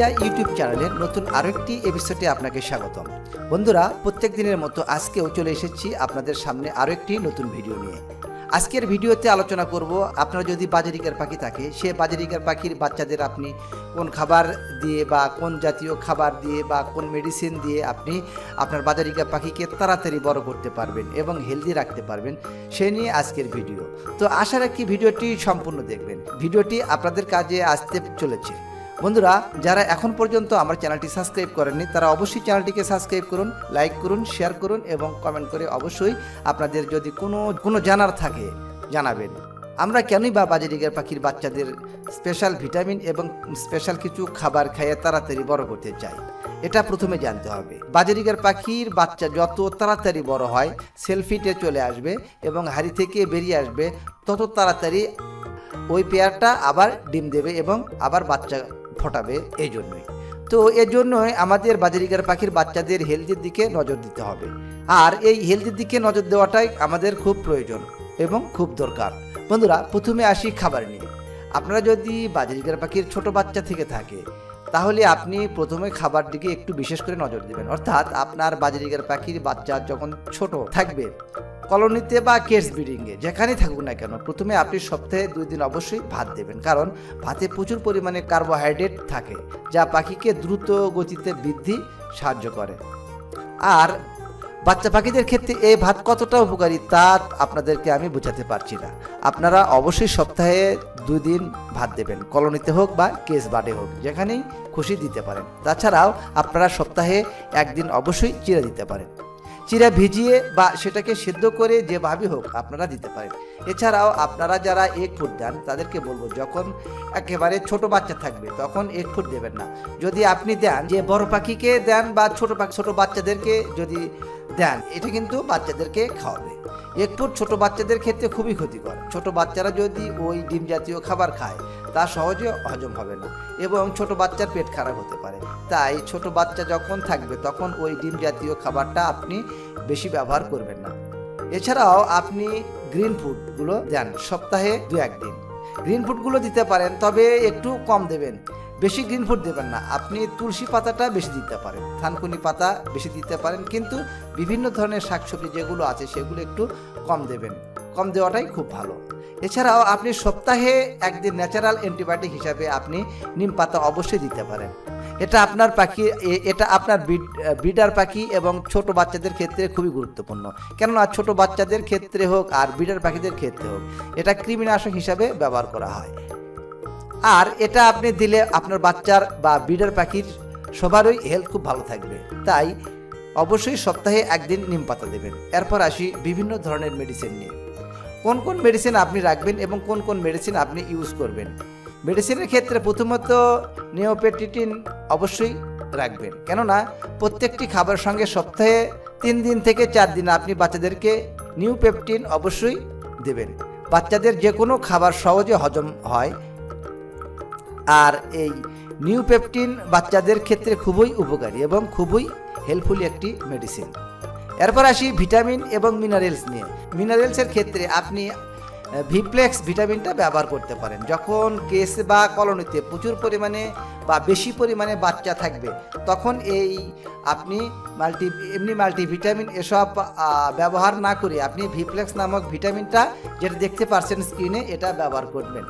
যায় ইউটিউব চ্যানেলের নতুন আরও একটি এপিসোডে আপনাকে স্বাগতম। বন্ধুরা প্রত্যেক দিনের মতো আজকেও চলে এসেছি আপনাদের সামনে আরও একটি নতুন ভিডিও নিয়ে। আজকের ভিডিওতে আলোচনা করব, আপনার যদি বাজারিকার পাখি থাকে, সে বাজারিকার পাখির বাচ্চাদের আপনি কোন খাবার দিয়ে বা কোন জাতীয় খাবার দিয়ে বা কোন মেডিসিন দিয়ে আপনি আপনার বাজারিকার পাখিকে তাড়াতাড়ি বড় করতে পারবেন এবং হেলদি রাখতে পারবেন, সে নিয়ে আজকের ভিডিও তো আশা রাখি ভিডিওটি সম্পূর্ণ দেখবেন। ভিডিওটি আপনাদের কাজে আসতে চলেছে। বন্ধুরা, যারা এখন পর্যন্ত আমার চ্যানেলটি সাবস্ক্রাইব করেননি, তারা অবশ্যই চ্যানেলটিকে সাবস্ক্রাইব করুন, লাইক করুন, শেয়ার করুন এবং কমেন্ট করে অবশ্যই আপনাদের যদি কোনো কোনো জানার থাকে, জানাবেন। আমরা কেনই বা বাজারিগার পাখির বাচ্চাদের স্পেশাল ভিটামিন এবং স্পেশাল কিছু খাবার খাইয়ে তাড়াতাড়ি বড় করতে চাই? এটা প্রথমে জানতে হবে। বাজারিগার পাখির বাচ্চা যত তাড়াতাড়ি বড় হয় সেলফিতে চলে আসবে এবং হাড়ি থেকে বেরিয়ে আসবে, তত তাড়াতাড়ি ওই পেয়ারটা আবার ডিম দেবে এবং আবার বাচ্চা ফোটাবে এই জন্যই তো এর জন্যই আমাদের বাজারিকার পাখির বাচ্চাদের হেলদির দিকে নজর দিতে হবে। আর এই হেলদির দিকে নজর দেওয়াটাই আমাদের খুব প্রয়োজন এবং খুব দরকার। বন্ধুরা, প্রথমে আসি খাবার নিয়ে। আপনারা যদি বাজারিকার পাখির ছোট বাচ্চা থেকে থাকে, তাহলে আপনি প্রথমে খাবার দিকে একটু বিশেষ করে নজর দেবেন। অর্থাৎ আপনার বাজারিগার পাখির বাচ্চা যখন ছোট থাকবে কলোনিতে বা কেস ব্রিডিংয়ে যেখানেই থাকুক না কেন, প্রথমে আপনি সপ্তাহে দুই দিন অবশ্যই ভাত দেবেন। কারণ ভাতে প্রচুর পরিমাণে কার্বোহাইড্রেট থাকে, যা পাখিকে দ্রুত গতিতে বৃদ্ধি সাহায্য করে। আর বাচ্চা পাখিদের ক্ষেত্রে এই ভাত কতটা উপকারী তা আপনাদেরকে আমি বোঝাতে পারছি না। আপনারা অবশ্যই সপ্তাহে দুই দিন ভাত দেবেন, কলোনিতে হোক বা কেস বাডে হোক, যেখানেই খুশি দিতে পারেন। তাছাড়াও আপনারা সপ্তাহে একদিন অবশ্যই চিরা দিতে পারেন। চিরা ভিজিয়ে বা সেটাকে সিদ্ধ করে যেভাবে হোক আপনারা দিতে পারেন। এছাড়াও আপনারা যারা এক ফুট দেন, তাদেরকে বলব যখন একেবারে ছোট বাচ্চা থাকবে, তখন এক ফুট দেবেন না। যদি আপনি দেন, যে বড় পাখিকে দেন বা ছোট পাখি, ছোট বাচ্চাদেরকে যদি দেন, এটা কিন্তু বাচ্চাদেরকে খাওয়াবে। এক ফুট ছোট বাচ্চাদের ক্ষেত্রে খুবই ক্ষতিকর। ছোট বাচ্চারা যদি ওই ডিম জাতীয় খাবার খায়, তা সহজে হজম হবে না এবং ছোট বাচ্চার পেট খারাপ হতে পারে। তাই ছোট বাচ্চা যখন থাকবে, তখন ওই ডিম জাতীয় খাবারটা আপনি বেশি ব্যবহার করবেন না। এছাড়াও আপনি গ্রিন ফুডগুলো দেন সপ্তাহে দু একদিন গ্রিন ফুডগুলো দিতে পারেন, তবে একটু কম দেবেন। বেশি গ্রিন ফুড দেবেন না। আপনি তুলসী পাতাটা বেশি দিতে পারেন, থানকুনি পাতা বেশি দিতে পারেন, কিন্তু বিভিন্ন ধরনের শাকসবজি যেগুলো আছে সেগুলো একটু কম দেবেন। কম দেওয়াটাই খুব ভালো। এছাড়াও আপনি সপ্তাহে একদিন ন্যাচারাল অ্যান্টিবায়োটিক হিসাবে আপনি নিম পাতা অবশ্যই দিতে পারেন। এটা আপনার পাখি এটা আপনার ব্রিডার পাখি এবং ছোট বাচ্চাদের ক্ষেত্রে খুবই গুরুত্বপূর্ণ। কেননা ছোট বাচ্চাদের ক্ষেত্রে হোক আর ব্রিডার পাখিদের ক্ষেত্রে হোক, এটা কৃমিনাশক হিসাবে ব্যবহার করা হয়। আর এটা আপনি দিলে আপনার বাচ্চার বা বিডার পাখির সবারই হেলথ খুব ভালো থাকবে। তাই অবশ্যই সপ্তাহে একদিন নিম পাতা দেবেন। এরপর আসি বিভিন্ন ধরনের মেডিসিন নিয়ে। কোন কোন মেডিসিন আপনি রাখবেন এবং কোন কোন মেডিসিন আপনি ইউজ করবেন? মেডিসিনের ক্ষেত্রে প্রথমত নিওপেটিটিন অবশ্যই রাখবেন। কেননা প্রত্যেকটি খাবারের সঙ্গে সপ্তাহে তিন দিন থেকে চার দিন আপনি বাচ্চাদেরকে নিউপেপটিন অবশ্যই দেবেন। বাচ্চাদের যে কোনো খাবার সহজে হজম হয় আর এই নিউপেপটিন বাচ্চাদের ক্ষেত্রে খুবই উপকারী এবং খুবই হেল্পফুল একটি মেডিসিন এরপর আসি ভিটামিন এবং মিনারেলস নিয়ে। মিনারেলসের ক্ষেত্রে আপনি ভিপ্লেক্স ভিটামিনটা ব্যবহার করতে পারেন। যখন কেস বা কলোনিতে প্রচুর পরিমাণে বা বেশি পরিমাণে বাচ্চা থাকবে, তখন এই আপনি মাল্টি, এমনি মাল্টিভিটামিন এসব ব্যবহার না করে আপনি ভিপ্লেক্স নামক ভিটামিনটা যেটা দেখতে পারছেন স্ক্রিনে এটা ব্যবহার করবেন।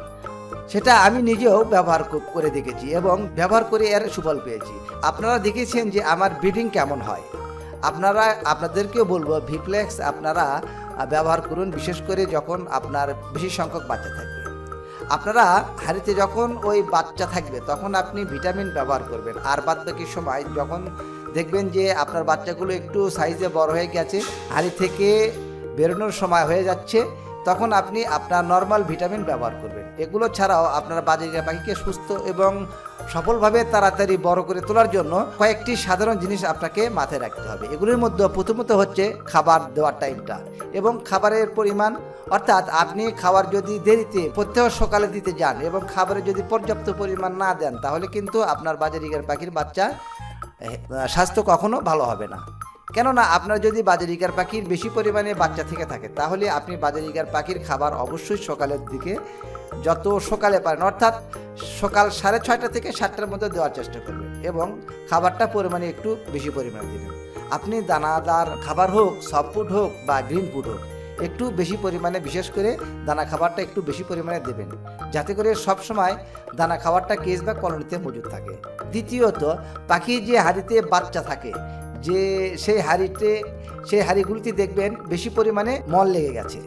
সেটা আমি নিজেও ব্যবহার করে দেখেছি এবং ব্যবহার করে এর সুফল পেয়েছি। আপনারা দেখেছেন যে আমার ব্রিডিং কেমন হয়। আপনারা, আপনাদেরকেও বলব ভিপ্লেক্স আপনারা ব্যবহার করুন, বিশেষ করে যখন আপনার বেশি সংখ্যক বাচ্চা থাকবে। আপনারা হাড়িতে যখন ওই বাচ্চা থাকবে, তখন আপনি ভিটামিন ব্যবহার করবেন। আর বাদ বাকি সময় যখন দেখবেন যে আপনার বাচ্চাগুলো একটু সাইজে বড় হয়ে গেছে, হাড়ি থেকে বেরোনোর সময় হয়ে যাচ্ছে তখন আপনি আপনার নর্মাল ভিটামিন ব্যবহার করবেন। এগুলো ছাড়াও আপনার বাজারিকা পাখিকে সুস্থ এবং সফলভাবে তাড়াতাড়ি বড় করে তোলার জন্য কয়েকটি সাধারণ জিনিস আপনাকে মাথায় রাখতে হবে। এগুলির মধ্যে প্রথমত হচ্ছে খাবার দেওয়ার টাইমটা এবং খাবারের পরিমাণ। অর্থাৎ আপনি খাবার যদি দেরিতে প্রত্যেক সকালে দিতে যান এবং খাবারে যদি পর্যাপ্ত পরিমাণ না দেন, তাহলে কিন্তু আপনার বাজারিকার পাখির বাচ্চা স্বাস্থ্য কখনো ভালো হবে না। কেননা আপনার যদি বাজারিকার পাখির বেশি পরিমাণে বাচ্চা থেকে থাকে, তাহলে আপনি বাজারিকার পাখির খাবার অবশ্যই সকালের দিকে যত সকালে পারেন, অর্থাৎ সকাল সাড়ে ছয়টা থেকে সাতটার মধ্যে দেওয়ার চেষ্টা করবেন এবং খাবারটা পরিমাণে একটু বেশি পরিমাণে দেবেন। আপনি দানাদার খাবার হোক, সফট হোক বা গ্রিন ফুড হোক, একটু বেশি পরিমাণে, বিশেষ করে দানা খাবারটা একটু বেশি পরিমাণে দেবেন। যাতে করে সব সময় দানা খাবারটা কেস বা কলোনিতে মজুদ থাকে। দ্বিতীয়ত, পাখির যে হাড়িতে বাচ্চা থাকে যে সেই হাড়িতে, সেই হাড়িগুলিতে দেখবেন বেশি পরিমাণে মল লেগে গেছে।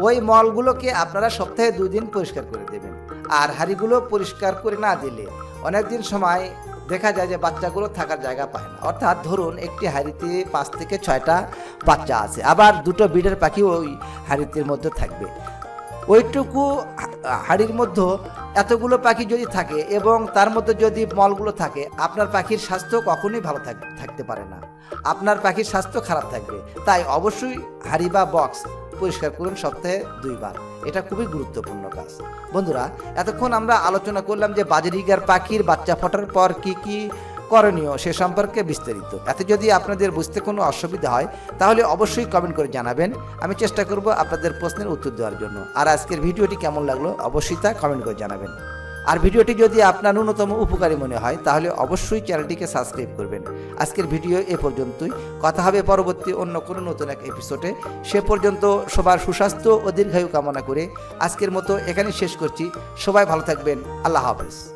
ওই মলগুলোকে আপনারা সপ্তাহে দুই দিন পরিষ্কার করে দেবেন। আর হাড়িগুলো পরিষ্কার করে না দিলে অনেক দিন সময় দেখা যায় যে বাচ্চাগুলো থাকার জায়গা পায় না। অর্থাৎ ধরুন একটি হাড়িতে পাঁচ থেকে ছয়টা বাচ্চা আছে, আবার দুটো বিডের পাখি ওই হাড়িটির মধ্যে থাকবে। ওইটুকু হাড়ির মধ্যে এতগুলো পাখি যদি থাকে এবং তার মধ্যে যদি মলগুলো থাকে, আপনার পাখির স্বাস্থ্য কখনোই ভালো থাক- থাকতে পারে না। আপনার পাখির স্বাস্থ্য খারাপ থাকবে। তাই অবশ্যই হাড়ি বা বক্স পরিষ্কার করুন সপ্তাহে দুইবার। এটা খুবই গুরুত্বপূর্ণ কাজ। বন্ধুরা, এতক্ষণ আমরা আলোচনা করলাম যে বাজরিগার পাখির বাচ্চা ফোটার পর কি কি করণীয় সে সম্পর্কে বিস্তারিত। এতে যদি আপনাদের বুঝতে কোনো অসুবিধা হয়, তাহলে অবশ্যই কমেন্ট করে জানাবেন। আমি চেষ্টা করব আপনাদের প্রশ্নের উত্তর দেওয়ার জন্য। আর আজকের ভিডিওটি কেমন লাগল অবশ্যই তা কমেন্ট করে জানাবেন। আর ভিডিওটি যদি আপনার ন্যূনতম উপকারী মনে হয়, তাহলে অবশ্যই চ্যানেলটিকে সাবস্ক্রাইব করবেন। আজকের ভিডিও এ পর্যন্তই। কথা হবে পরবর্তী অন্য কোনো নতুন এক এপিসোডে সে পর্যন্ত সবার সুস্বাস্থ্য ও দীর্ঘায়ু কামনা করে আজকের মতো এখানে শেষ করছি। সবাই ভালো থাকবেন। আল্লাহ হাফেজ।